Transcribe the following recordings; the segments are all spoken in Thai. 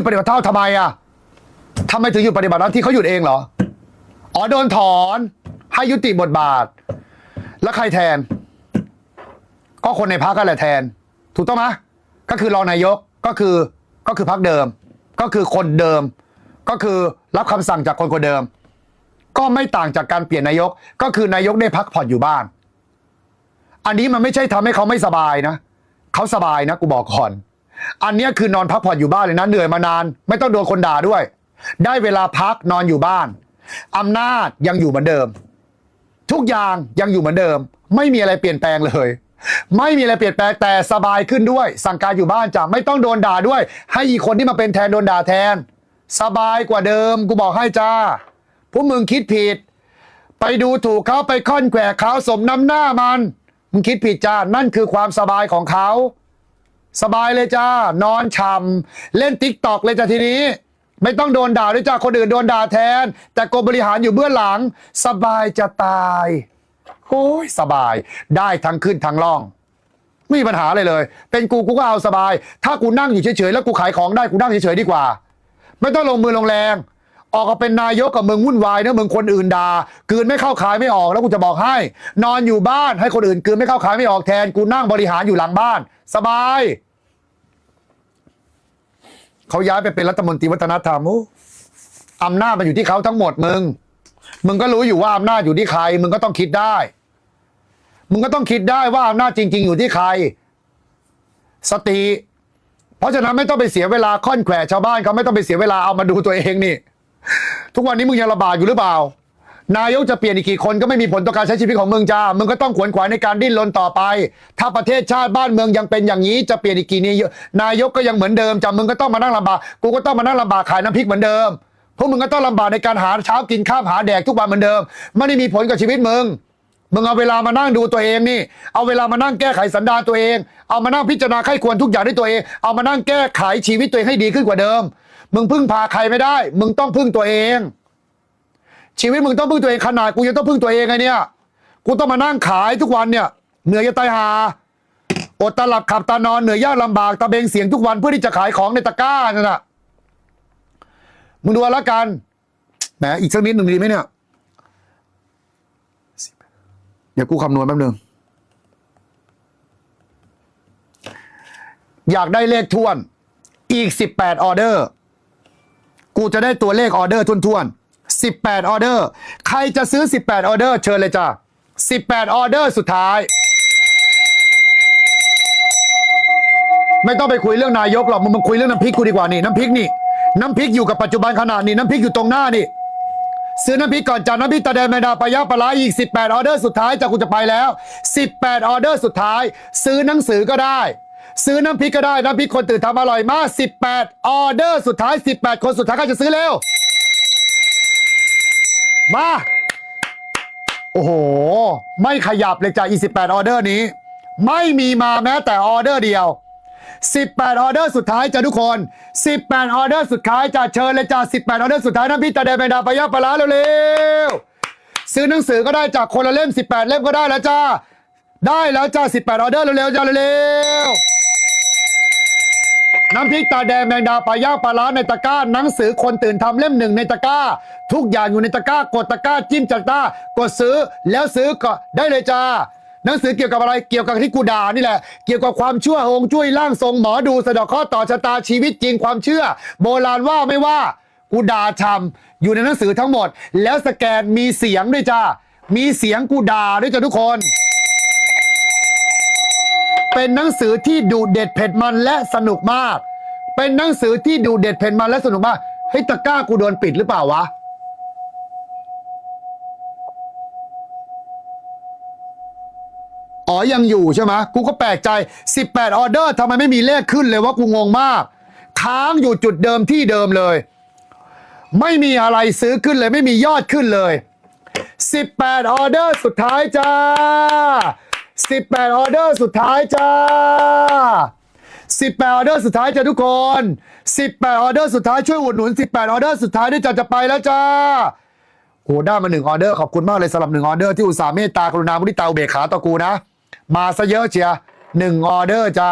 ยุดปฏิบัติเท่าทำไมอะทำไมถึงหยุดปฏิบัติหน้าที่เขาหยุดเองเหรอ อ๋อโดนถอนให้ยุติบทบาท แล้วใครแทน ก็คนในพักก็แหละแทน ถูกต้องไหมก็คือรองนายกก็คือก็คือพักเดิม ก็คือคนเดิม ก็คือรับคำสั่งจากคนคนเดิม ก็ไม่ต่างจากการเปลี่ยนนายก ก็คือนายกได้พักผ่อนอยู่บ้าน อันนี้มันไม่ใช่ทำให้เขาไม่สบายนะเขาสบายนะกูบอกก่อน อันนี้คือนอนพักผ่อนอยู่บ้านเลยนะเหนื่อยมานาน ไม่ต้องโดนคนด่าด้วย ได้เวลาพักนอนอยู่บ้านอำนาจยังอยู่เหมือนเดิม ทุกอย่างยังอยู่เหมือนเดิม ไม่มีอะไรเปลี่ยนแปลงเลย ไม่มีอะไรเปลี่ยนแปลงแต่สบายขึ้นด้วย สั่งการอยู่บ้านจะไม่ต้องโดนด่าด้วย ให้อีกคนที่มาเป็นแทนโดนด่าแทน สบายกว่าเดิมกูบอกให้จ้าพวกมึงคิดผิด ไปดูถูกเขาไปค่อนแขวะเขาสมน้ำหน้ามันมึงคิดผิดจ้านั่นคือความสบายของเขา สบายเลยจ้านอนช่ำเล่นติ๊กตอกเลยจ้าทีนี้ ไม่ต้องโดนด่าด้วยจ้าคนอื่นโดนด่าแทน แต่กรมบริหารอยู่เบื้องหลัง สบายจะตายโอ้ยสบายได้ทั้งขึ้นทั้งล่องไม่มีปัญหาเลยเลย เป็นกูกูก็เอาสบาย ถ้ากูนั่งอยู่เฉยๆแล้วกูขายของได้กูนั่งเฉยๆดีกว่า ไม่ต้องลงมือลงแรง ออกมาเป็นนายกกับมึงวุ่นวายนะมึงคนอื่นด่ากืนไม่เข้าขายไม่ออกแล้วกูจะบอกให้ นอนอยู่บ้านให้คนอื่นกืนไม่เข้าขายไม่ออกแทนกูนั่งบริหารอยู่หลังบ้าน สบายเขาย้ายไปเป็นรัฐมนตรีวัฒนธรรมอู้อำนาจมันอยู่ที่เขาทั้งหมดมึง มึงก็รู้อยู่ว่าอำนาจอยู่ที่ใคร มึงก็ต้องคิดได้ มึงก็ต้องคิดได้ว่าอำนาจจริง ๆ อยู่ที่ใคร สติ เพราะฉะนั้นไม่ต้องไปเสียเวลาค่อนแขวะชาวบ้านเขาไม่ต้องไปเสียเวลาเอามาดูตัวเองนี่ ทุกวันนี้มึงยังลำบากอยู่หรือเปล่า นายกจะเปลี่ยนอีกกี่คนก็ไม่มีผลต่อการใช้ชีวิตของมึงจ้า มึงก็ต้องขวนขวายในการดิ้นรนต่อไป ถ้าประเทศชาติบ้านเมืองยังเป็นอย่างนี้จะเปลี่ยนอีกกี่นี้นายกก็ยังเหมือนเดิมจ้ามึงก็ต้องมานั่งลำบาก กูก็ต้องมานั่งลำบากขายน้ำพริกเหมือนเดิม พวกมึงก็ต้องลำบากในการหาเช้ากินข้าวหาแดกทุกวันเหมือนเดิม ไม่ได้มีผลกับชีวิตมึง มึงเอาเวลามานั่งดูตัวเองนี่ เอาเวลามานั่งแก้ไขสันดานตัวเอง เอามานั่งพิจารณาไข้ควรทุกอย่างด้วยตัวเอง เอามานั่งแก้ไขชีวิตตัวเองให้ดีขึ้นกว่าเดิม มึงพึ่งพาใครไม่ได้ มึงต้องพึ่งตัวเอง ชีวิตมึงต้องพึ่งตัวเองขนาดกูยังต้องพึ่งตัวเองไงเนี่ย กูต้องมานั่งขายทุกวันเนี่ย เหนื่อยจะตายหา อดตาหลับขับตานอนเหนื่อยยากลำบากตะเบงเสียงทุกวันเพื่อที่จะขายของในตะกร้านั่นน่ะ มึงดูเอาละกัน แหม อีกสักนิดหนึ่งดีไหมเนี่ย เดี๋ยวกูคำนวณแป๊บนึง อยากได้เลขทวน อีก 18 ออเดอร์ กูจะได้ตัวเลขออเดอร์ทวนๆ18 ออเดอร์ ใครจะซื้อ 18 ออเดอร์ เชิญเลยจ้า18 ออเดอร์สุดท้าย ไม่ต้องไปคุยเรื่องนายกหรอกมึงมาคุยเรื่องน้ำพริกกูดีกว่านี่น้ำพริกนี่น้ำพริกอยู่กับปัจจุบันขนาดนี้น้ำพริกอยู่ตรงหน้านี่ ซื้อน้ำพริกก่อนจากน้ำพริกตาแดงแมงดาปลายาปลาร้าอีก 18 ออเดอร์สุดท้ายจากกูจะไปแล้ว 18 ออเดอร์สุดท้าย ซื้อหนังสือก็ได้ ซื้อน้ำพริกก็ได้ น้ำพริกคนตื่นทำอร่อยมาก 18 ออเดอร์สุดท้าย 18 คนสุดท้ายก็จะซื้อเร็ว มา โอ้โห ไม่ขยับเลยจ้ะอี18ออเดอร์นี้ ไม่มีมาแม้แต่ออเดอร์เดียว 18 ออเดอร์สุดท้ายจ้ะทุกคน 18 ออเดอร์สุดท้ายจ้ะเชิญเลยจ้ะ18 ออเดอร์สุดท้ายน้ำพริกตาแดงแมงดาปลายาปลาร้าเร็วๆซื้อหนังสือก็ได้จากคนละเล่ม 18 เล่มก็ได้แล้วจ้าได้แล้วจ้า18 ออเดอร์เร็วๆจ้าเร็วๆน้ำพริกตาแดงแมงดาปลาย่างปลาร้าในตะกร้าหนังสือคนตื่นทำเล่มหนึ่งในตะกร้า ทุกอย่างอยู่ในตะกร้ากดตะกร้าจิ้มจากตะกร้ากดซื้อแล้วซื้อก็ได้เลยจ้า หนังสือเกี่ยวกับอะไรเกี่ยวกับที่กูด่านี่แหละ เกี่ยวกับความชั่วฮงจุ้ยร่างทรงหมอดูสะดอกข้อต่อชะตาชีวิตจริงความเชื่อ โบราณว่าไม่ว่ากูด่าชำอยู่ในหนังสือทั้งหมด แล้วสแกนมีเสียงด้วยจ้ามีเสียงกูด่าด้วยจ้าทุกคน เป็นหนังสือที่ดูเด็ดเผ็ดมันและสนุกมาก เป็นหนังสือที่ดูเด็ดเผ็ดมันและสนุกมากเฮ้ยตะก้ากูโดนปิดหรือเปล่าวะ อ๋อยังอยู่ใช่ไหมกูก็แปลกใจ 18 ออเดอร์ทำไมไม่มีเลขขึ้นเลยว่ากูงงมาก ค้างอยู่จุดเดิมที่เดิมเลย ไม่มีอะไรซื้อขึ้นเลยไม่มียอดขึ้นเลย 18 ออเดอร์สุดท้ายจ้า 18 ออเดอร์สุดท้ายจ้า 18 ออเดอร์สุดท้ายจ้าทุกคน 18 ออเดอร์สุดท้ายช่วยอุดหนุน 18 ออเดอร์สุดท้ายด้วยจ้าจะไปแล้วจ้าโอ้ได้มาหนึ่งออเดอร์ขอบคุณมากเลยสำหรับหนึ่งออเดอร์ที่อุตส่าห์เมตตากรุณามุทิตาอุเบกขาต่อกูนะ มาซะเยอะเชียหนึ่งออเดอร์จ้า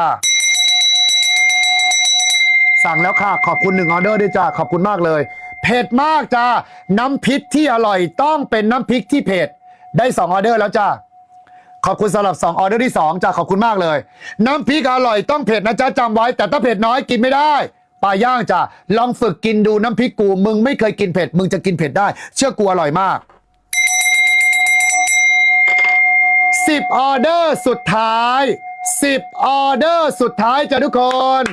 สั่งแล้วค่ะ ขอบคุณหนึ่งออเดอร์ด้วยจ้า ขอบคุณมากเลย เผ็ดมากจ้า น้ำพริกที่อร่อยต้องเป็นน้ำพริกที่เผ็ด ได้สองออเดอร์แล้วจ้า ขอบคุณสำหรับสองออเดอร์ที่สองจ้า ขอบคุณมากเลย น้ำพริกอร่อยต้องเผ็ดนะจ้าจำไว้ แต่ถ้าเผ็ดน้อยกินไม่ได้ปลาย่างจ้าลองฝึกกินดูน้ำพริกกู มึงไม่เคยกินเผ็ด มึงจะกินเผ็ดได้ เชื่อกูอร่อยมาก 10 ออเดอร์สุดท้าย 10 ออเดอร์สุดท้ายจ้ะทุกคน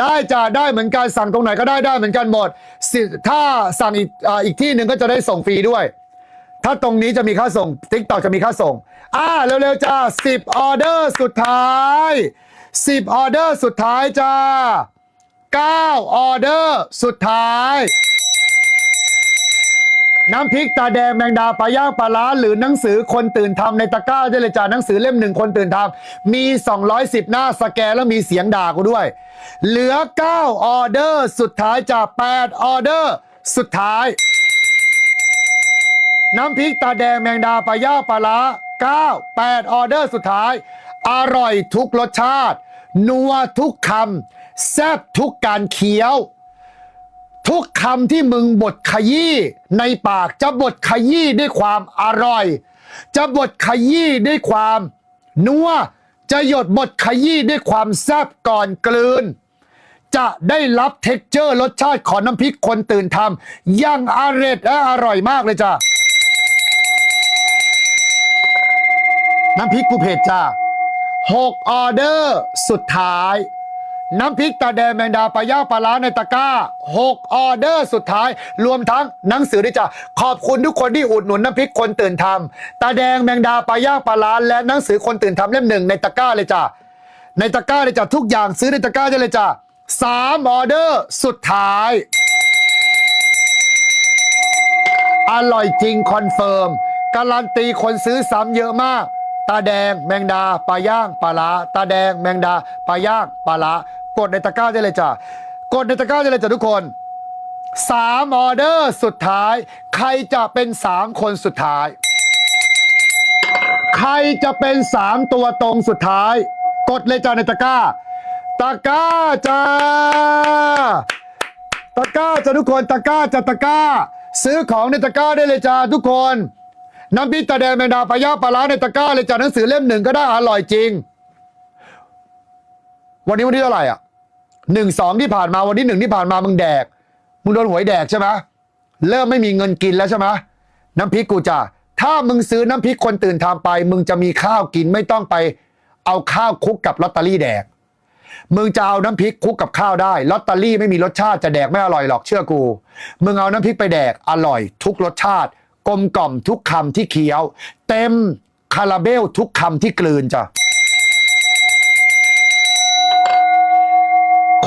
ได้จ้ะได้เหมือนกันสั่งตรงไหนก็ได้ได้เหมือนกันหมดสิถ้าสั่งอีกอาอีกที่หนึ่งก็จะได้ส่งฟรีด้วย ถ้าตรงนี้จะมีค่าส่ง t ิ k t o k จะมีค่าส่ง อ่าเร็วๆจ้า10 ออเดอร์สุดท้าย 10 ออเดอร์สุดท้ายจ้า9 ออเดอร์สุดท้าย น้ำพริกตาแดงแมงดาปลาย่างปลาล้าหรือหนังสือคนตื่นทำในตะกร้าได้เลยจ้าหนังสือเล่มหนึ่งคนตื่นทำมี 210 หน้าสแกนแล้วมีเสียงด่ากูด้วย เหลือ 9 ออเดอร์ สุดท้ายจาก8ออเดอร์ สุดท้าย น้ำพริกตาแดงแมงดาปลาย่างปลาล้า9 8ออเดอร์สุดท้าย อร่อยทุกรสชาติ นัวทุกคำแซ่บทุกการเคี้ยว ทุกคำที่มึงบดขยี้ในปากจะบดขยี้ด้วยความอร่อย จะบดขยี้ด้วยความนัวจะหยดบดขยี้ด้วยความแซ่บก่อนกลืน จะได้รับเท็กเจอร์รสชาติของน้ำพริกคนตื่นทำอย่างอร่อยและอร่อยมากเลยจ้ะน้ำพริกกูเผ็ดจ้าหกออเดอร์สุดท้าย น้ำพริกตาแดงแมงดาปลาย่างปลาล้าในตะกร้าหกออเดอร์สุดท้าย รวมทั้งหนังสือด้วยจ้ะขอบคุณทุกคนที่อุดหนุนน้ำพริกคนตื่นทำตาแดงแมงดาปลาย่างปลาล้าและหนังสือคนตื่นทำเล่มหนึ่งในตะกร้าเลยจ้ะในตะกร้าเลยจ้ะทุกอย่างซื้อในตะกร้าได้เลยจ้ะสามออเดอร์สุดท้าย อร่อยจริงคอนเฟิร์มการันตีคนซื้อซ้ำเยอะมาก ตาแดงแมงดาปลาย่างปลาลาตาแดงแมงดาปลาย่างปลาลา กดในตะกร้าได้เลยจ้ะกดในตะกร้าได้เลยจ้ะทุกคนสามออเดอร์สุดท้าย ใครจะเป็นสามคนสุดท้าย ใครจะเป็นสามตัวตรงสุดท้าย กดเลยจ้ะในตะกร้า ตะกร้าจ้าตะกร้าจ้ะทุกคนตะกร้าจ้ะตะกร้า ซื้อของในตะกร้าได้เลยจ้าทุกคนน้ำพริกตาแดงแมงดาปลาย่าปลาร้าในตะกร้าเลยจ้าหนังสือเล่มหนึ่งก็ได้อร่อยจริง วันนี้วันที่เท่าไหร่อะ หนึ่งสองที่ผ่านมาวันที่หนึ่งที่ผ่านมามึงแดก มึงโดนหวยแดกใช่ไหมเริ่มไม่มีเงินกินแล้วใช่ไหมน้ำพริกกูจ้าถ้ามึงซื้อน้ำพริกคนตื่นทำไป มึงจะมีข้าวกินไม่ต้องไป เอาข้าวคุกกับลอตเตอรี่แดก มึงจะเอาน้ำพริกคุกกับข้าวได้ลอตเตอรี่ไม่มีรสชาติจะแดกไม่อร่อยหรอกเชื่อกู มึงเอาน้ำพริกไปแดกอร่อย ทุกรสชาติ กลมกล่อมทุกคำที่เคี้ยว เต็มคาราเบลทุกคำที่กลืนจ้ะ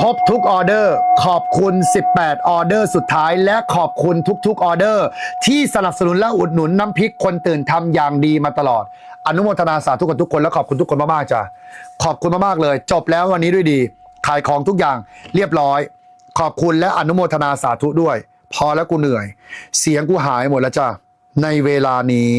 ครบทุกออเดอร์ ขอบคุณ 18 ออเดอร์สุดท้าย และขอบคุณทุกๆออเดอร์ ที่สนับสนุนและอุดหนุนน้ำพริกคนตื่นทำอย่างดีมาตลอด อนุโมทนาสาธุกับทุกคนและขอบคุณทุกคนมากๆจ้ะขอบคุณมากๆเลย จบแล้ววันนี้ด้วยดี ขายของทุกอย่างเรียบร้อย ขอบคุณและอนุโมทนาสาธุด้วย พอแล้วกูเหนื่อย เสียงกูหายหมดแล้วจ้ะในเวลานี้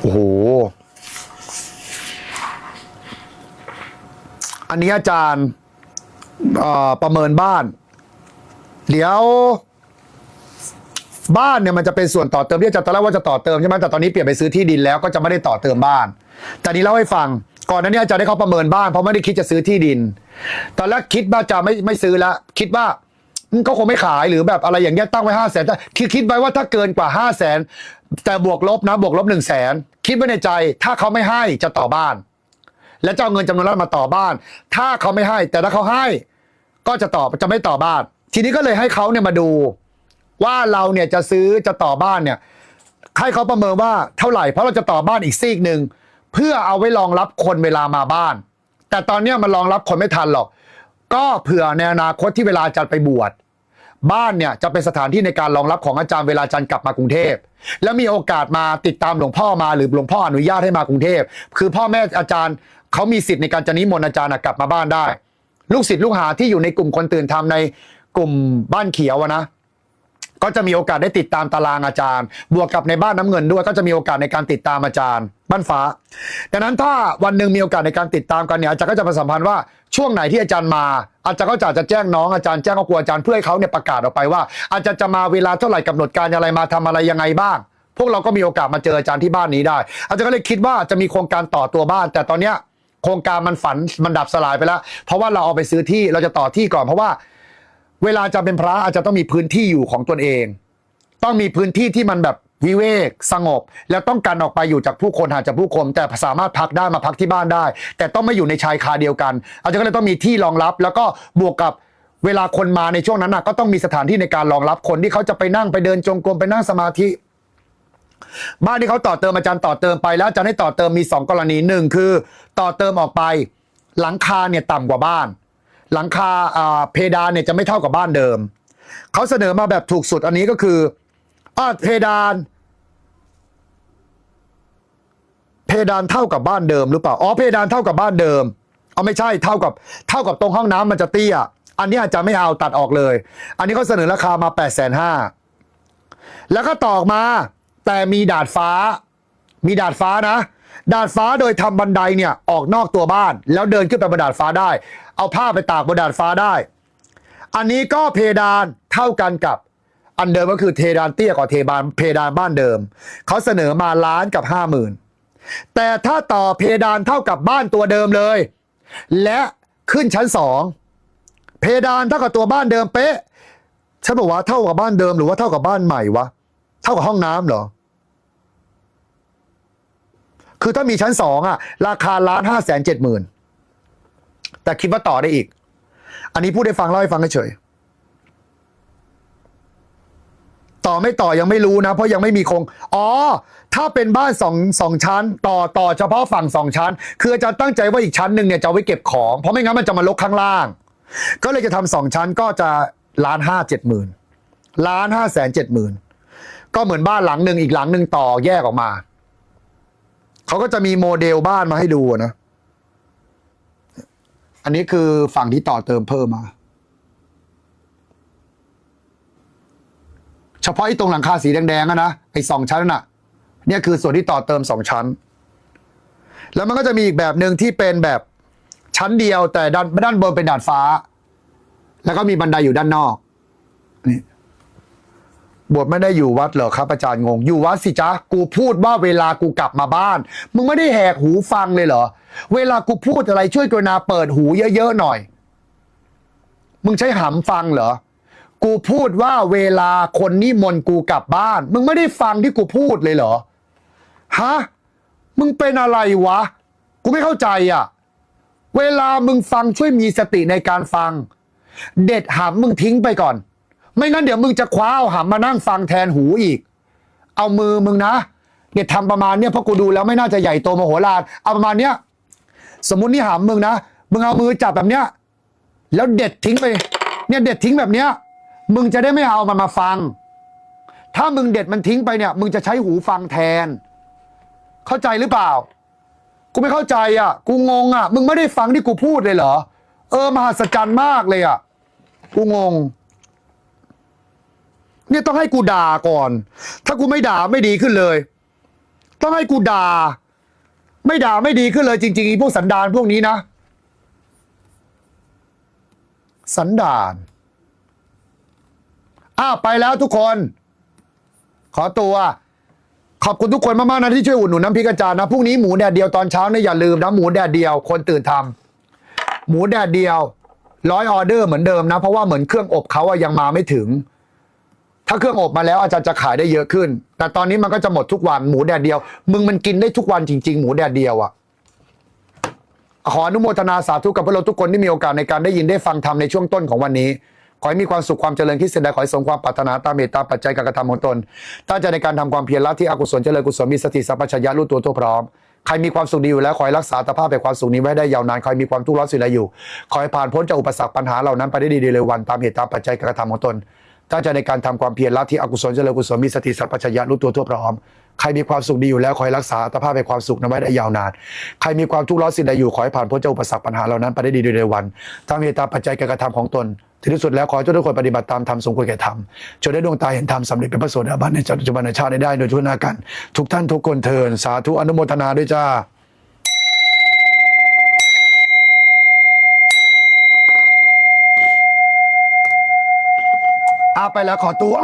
โอ้โห อันนี้อาจารย์ประเมินบ้าน เดี๋ยว บ้านเนี่ยมันจะเป็นส่วนต่อเติมที่อาจารย์ตอนแรกว่าจะต่อเติมใช่ไหมแต่ตอนนี้เปลี่ยนไปซื้อที่ดินแล้วก็จะไม่ได้ต่อเติมบ้าน แต่นี้เล่าให้ฟัง ก่อนหน้านี้อาจารย์ได้เขาประเมินบ้านเพราะไม่ได้คิดจะซื้อที่ดิน ตอนแรกคิดว่าจะไม่ไม่ซื้อละคิดว่า ก็คงไม่ขายหรือแบบอะไรอย่างเงี้ยตั้งไว้ห้าแสนคิดคิดไว้ว่าถ้าเกินกว่าห้าแสนแต่บวกลบนะบวกลบหนึ่งแสนคิดไว้ในใจ ถ้าเขาไม่ให้จะต่อบ้าน และจะเอาเงินจำนวนนั้นมาต่อบ้าน ถ้าเขาไม่ให้ แต่ถ้าเขาให้ก็จะต่อจะไม่ต่อบ้าน ทีนี้ก็เลยให้เขาเนี่ยมาดู ว่าเราเนี่ยจะซื้อจะต่อบ้านเนี่ยให้เขาประเมินว่าเท่าไหร่เพราะเราจะต่อบ้านอีกซีกหนึ่งเพื่อเอาไว้รองรับคนเวลามาบ้าน แต่ตอนเนี้ยมันรองรับคนไม่ทันหรอก ก็เผื่อในอนาคตที่เวลาอาจารย์ไปบวชบ้านเนี่ยจะเป็นสถานที่ในการรองรับของอาจารย์เวลาอาจารย์กลับมากรุงเทพ แล้วมีโอกาสมาติดตามหลวงพ่อมาหรือหลวงพ่ออนุญาตให้มากรุงเทพ คือพ่อแม่อาจารย์เขามีสิทธิ์ในการจะนิมนต์อาจารย์กลับมาบ้านได้ ลูกศิษย์ลูกหาที่อยู่ในกลุ่มคนตื่นธรรมในกลุ่มบ้านเขียวอะนะ ก็จะมีโอกาสได้ติดตามตารางอาจารย์ บวกกับในบ้านน้ำเงินด้วยก็จะมีโอกาสในการติดตามอาจารย์ บ้านฟ้า ดังนั้นถ้าวันหนึ่งมีโอกาสในการติดตามกันเนี่ยอาจารย์ก็จะประสัมพันธ์ว่าช่วงไหนที่อาจารย์มา อาจารย์ก็จะจะแจ้งน้องอาจารย์แจ้งครอบครัวอาจารย์เพื่อให้เขาเนี่ยประกาศออกไปว่า อาจารย์จะมาเวลาเท่าไหร่กำหนดการอะไรมาทำอะไรยังไงบ้าง พวกเราก็มีโอกาสมาเจออาจารย์ที่บ้านนี้ได้ อาจารย์ก็เลยคิดว่าจะมีโครงการต่อตัวบ้าน แต่ตอนเนี้ยโครงการมันฝันมันดับสลายไปแล้ว เพราะว่าเราเอาไปซื้อที่เราจะต่อที่ก่อนเพราะว่า เวลาจะเป็นพระอาจจะต้องมีพื้นที่อยู่ของตนเอง ต้องมีพื้นที่ที่มันแบบวิเวกสงบ แล้วต้องการออกไปอยู่จากผู้คนห่างจากผู้คนแต่สามารถพักได้มาพักที่บ้านได้ แต่ต้องไม่อยู่ในชายคาเดียวกัน อาจารย์ก็เลยต้องมีที่รองรับ แล้วก็บวกกับเวลาคนมาในช่วงนั้นนะก็ต้องมีสถานที่ในการรองรับคนที่เขาจะไปนั่งไปเดินจงกรมไปนั่งสมาธิ บ้านที่เขาต่อเติมอาจารย์ต่อเติมไปแล้วอาจารย์ให้ต่อเติมมี 2 กรณีหนึ่งคือ ต่อเติมออกไปหลังคาเนี่ยต่ำกว่าบ้าน หลังคาเพดานเนี่ยจะไม่เท่ากับบ้านเดิม เขาเสนอมาแบบถูกสุดอันนี้ก็คืออเพดาน เพดานเท่ากับบ้านเดิมหรือเปล่าอ๋อเพดานเท่ากับบ้านเดิมเอาไม่ใช่เท่ากับเท่ากับตรงห้องน้ำมันจะเตี้ยอันนี้อาจจะไม่เอาตัดออกเลย อันนี้เขาเสนอราคามา8ปดแสนห้าแล้วก็ต่อมา แต่มีดาดฟ้า มีดาดฟ้านะ ดาดฟ้าโดยทำบันไดเนี่ยออกนอกตัวบ้าน แล้วเดินขึ้นไปบนดาดฟ้าได้ เอาผ้าไปตากบนดาดฟ้าได้ อันนี้ก็เพดานเท่ากันกับอันเดิมก็คือเพดานเตี้ยกว่าเทบานเพดานบ้านเดิม เขาเสนอมาล้านกับห้าหมื่นแต่ถ้าต่อเพดานเท่ากับบ้านตัวเดิมเลย และขึ้นชั้นสองเพดานเท่ากับตัวบ้านเดิมเป๊ะฉันบอกว่าเท่ากับบ้านเดิมหรือว่าเท่ากับบ้านใหม่วะเท่ากับห้องน้ำเหรอ คือถ้ามีชั้นสองอะราคาล้านห้าแสนเจ็ดหมื่น แต่คิดว่าต่อได้อีก อันนี้พูดให้ฟังเล่าให้ฟังเฉยต่อไม่ต่อยังไม่รู้นะ เพราะยังไม่มีโครงอ๋อ ถ้าเป็นบ้านสองสองชั้น ต่อต่อเฉพาะฝั่งสองชั้น คืออาจารย์ตั้งใจว่าอีกชั้นหนึ่งเนี่ยจะไว้เก็บของ เพราะไม่งั้นมันจะมาลกข้างล่าง ก็เลยจะทำสองชั้นก็จะล้านห้าเจ็ดหมื่นล้านห้าแสนเจ็ดหมื่นก็เหมือนบ้านหลังหนึ่งอีกหลังหนึ่งต่อแยกออกมา เขาก็จะมีโมเดลบ้านมาให้ดูอะนะ อันนี้คือฝั่งที่ต่อเติมเพิ่มมา เฉพาะไอ้ตรงหลังคาสีแดงๆอะนะไอ้สองชั้นน่ะ เนี่ยคือส่วนที่ต่อเติมสองชั้น แล้วมันก็จะมีอีกแบบหนึ่งที่เป็นแบบชั้นเดียวแต่ด้านด้านบนเป็นดาดฟ้า แล้วก็มีบันไดอยู่ด้านนอกนี่ บวชไม่ได้อยู่วัดเหรอครับ อาจารย์งง อยู่วัดสิจ๊ะ กูพูดว่าเวลากูกลับมาบ้าน มึงไม่ได้แหกหูฟังเลยเหรอ เวลากูพูดอะไรช่วยกรุณาเปิดหูเยอะๆหน่อย มึงใช้หำฟังเหรอ กูพูดว่าเวลาคนนิมนต์กูกลับบ้าน มึงไม่ได้ฟังที่กูพูดเลยเหรอ ฮะ มึงเป็นอะไรวะ กูไม่เข้าใจอะ เวลามึงฟังช่วยมีสติในการฟัง เด็ดหำมึงทิ้งไปก่อน ไม่งั้นเดี๋ยวมึงจะคว้าเอาหำมานั่งฟังแทนหูอีก เอามือมึงนะเด็ดทำประมาณเนี้ยเพราะกูดูแล้วไม่น่าจะใหญ่โตมโหฬารเอาประมาณเนี้ยสมมุตินี่หำมึงนะมึงเอามือจับแบบเนี้ยแล้วเด็ดทิ้งไป เนี่ยเด็ดทิ้งแบบเนี้ยมึงจะได้ไม่เอามันมาฟัง ถ้ามึงเด็ดมันทิ้งไปเนี่ย มึงจะใช้หูฟังแทน เข้าใจหรือเปล่า กูไม่เข้าใจอะ กูงงอะ มึงไม่ได้ฟังที่กูพูดเลยเหรอ เออมหัศจรรย์มากเลยอะ กูงง เนี่ยต้องให้กูด่าก่อน ถ้ากูไม่ด่าไม่ดีขึ้นเลย ต้องให้กูด่า ไม่ด่าไม่ดีขึ้นเลย จริงๆพวกสันดานพวกนี้นะ สันดานอ้าวไปแล้วทุกคน ขอตัว ขอบคุณทุกคนมากๆนะที่ช่วยอุดหนุนน้ำพริกอาจารย์นะพรุ่งนี้หมูแดดเดียวตอนเช้าเนี่ยอย่าลืมนะหมูแดดเดียว คนตื่นทำหมูแดดเดียวร้อยออเดอร์เหมือนเดิมนะ เพราะว่าเหมือนเครื่องอบเขาอะยังมาไม่ถึง ถ้าเครื่องอบมาแล้วอาจารย์จะขายได้เยอะขึ้น แต่ตอนนี้มันก็จะหมดทุกวันหมูแดดเดียว มึงมันกินได้ทุกวันจริง ๆ หมูแดดเดียวอะขออนุโมทนาสาธุกับพวกเราทุกคนที่มีโอกาสในการได้ยินได้ฟังธรรมในช่วงต้นของวันนี้ ขอให้มีความสุขความเจริญคิดสิ่งใดขอให้สมความปรารถนาตามเมตตาปัจจัยการกระทำของตนตั้งใจในการทำความเพียรละที่อกุศลเจริญกุศลมีสติสัพพัญญะรู้ตัวทั่วพร้อมใครมีความสุขดีอยู่แล้วขอให้รักษาสภาพแห่งความสุขนี้ไว้ได้ยาวนานใครมีความทุกข์ร้อนสิ่งใดอยู่ ขอให้ผ่านพ้นจากอุปสรรคปัญหาเหล่านั้นไปได้ดีเร็ววันตามเหตุตามปัจจัยการกระทำของตน ตั้งใจในการทำความเพียรละที่อกุศลเจริญกุศลมีสติสัพพัญญะรู้ตัวทั่วพร้อมใครมีความสุขดีอยู่แล้วขอให้รักษาอัตภาพให้ความสุขนั้นไว้ได้ยาวนานใครมีความทุกข์ร้อนสิ่งใดอยู่ขอให้ผ่านพ้นจากอุปสรรคปัญหาเหล่านั้นไปได้ดีโดยเร็ววันตามเหตุตามปัจจัยการกระทำของตนที่ที่สุดแล้วขอให้ทุกคนปฏิบัติตามธรรมสมควรแก่ธรรมจนได้ดวงตาเห็นธรรมสำเร็จเป็นพระโสดาบันในปัจจุบันในชาติได้โดยทุกนากัน ทุกท่านทุกคนเทินสาธุอนุโมทนาด้วยจ้า อาไปแล้วขอตัว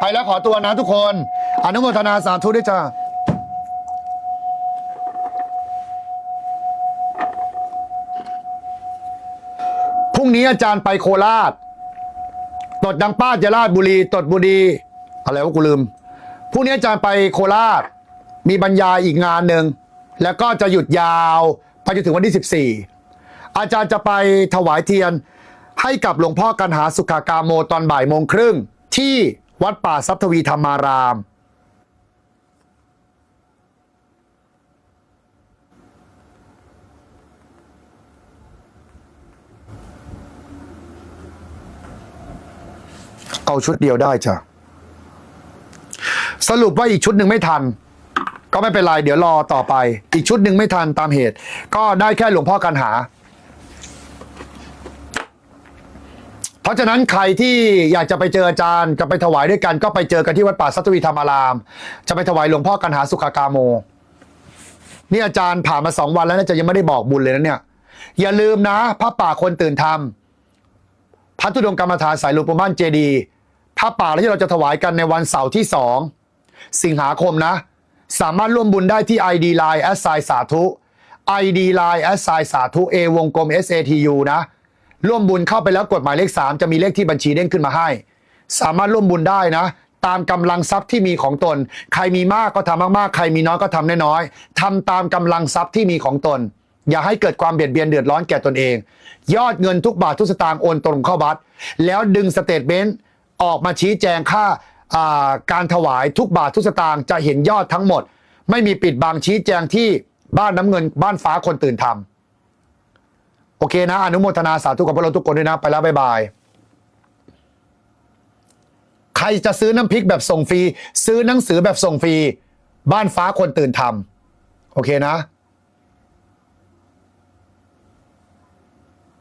ไปแล้วขอตัวนะทุกคน อนุโมทนาสาธุด้วยจ้าพรุ่งนี้อาจารย์ไปโคราช ตดดังป้าจะราชบุรี ตดบุรี อะไรวะกูลืม พรุ่งนี้อาจารย์ไปโคราช มีบรรยายอีกงานหนึ่ง แล้วก็จะหยุดยาว ไปจนถึงวันที่ 14 อาจารย์จะไปถวายเทียน ให้กับหลวงพ่อกันหาสุขากาโมตอนบ่ายโมงครึ่ง ที่วัดป่าทรัพทวีธรรมาราม เอาชุดเดียวได้จ้ะ สรุปว่าอีกชุดหนึ่งไม่ทัน ก็ไม่เป็นไร เดี๋ยวรอต่อไป อีกชุดหนึ่งไม่ทันตามเหตุ ก็ได้แค่หลวงพ่อกันหา เพ ราะฉะนั้นใครที่อยากจะไปเจออาจารย์จะไปถวายด้วยกัน ก็ไปเจอกันที่วัดป่าสัตวีธรรมาราม จะไปถวายหลวงพ่อกันหาสุขากาโม นี่อาจารย์ผ่านมาสองวันแล้วนะจะยังไม่ได้บอกบุญเลยนะเนี่ย อย่าลืมนะพระป่าคนตื่นธรรมพระธุดงกรรมฐานสายหลวงปู่บ้านเจดีพระป่าที่เราจะถวายกันในวันเสาร์ที่สองสิงหาคมนะ สามารถร่วมบุญได้ที่ ID Line แอสไซสาธุ ID Line แอสไซสาธุ A วงกลม SATU นะ ร่วมบุญเข้าไปแล้วกดหมายเลข 3 จะมีเลขที่บัญชีเด้งขึ้นมาให้ สามารถร่วมบุญได้นะ ตามกำลังทรัพย์ที่มีของตน ใครมีมากก็ทำมากๆ ใครมีน้อยก็ทำน้อยๆทำตามกำลังทรัพย์ที่มีของตน อย่าให้เกิดความเบียดเบียนเดือดร้อนแก่ตนเอง ยอดเงินทุกบาททุกสตางค์โอนตรงเข้าบัตรแล้วดึงสเตทเมนต์ออกมาชี้แจงค่าอ่าการถวายทุกบาททุกสตางค์จะเห็นยอดทั้งหมด ไม่มีปิดบังชี้แจงที่บ้านน้ำเงินบ้านฟ้าคนตื่นทำ โอเคนะ อนุโมทนาสาธุกับพวกเราทุกคนด้วยนะ ไปแล้วบ๊ายบาย ใครจะซื้อน้ำพริกแบบส่งฟรี ซื้อหนังสือแบบส่งฟรี บ้านฟ้าคนตื่นทำโอเคนะ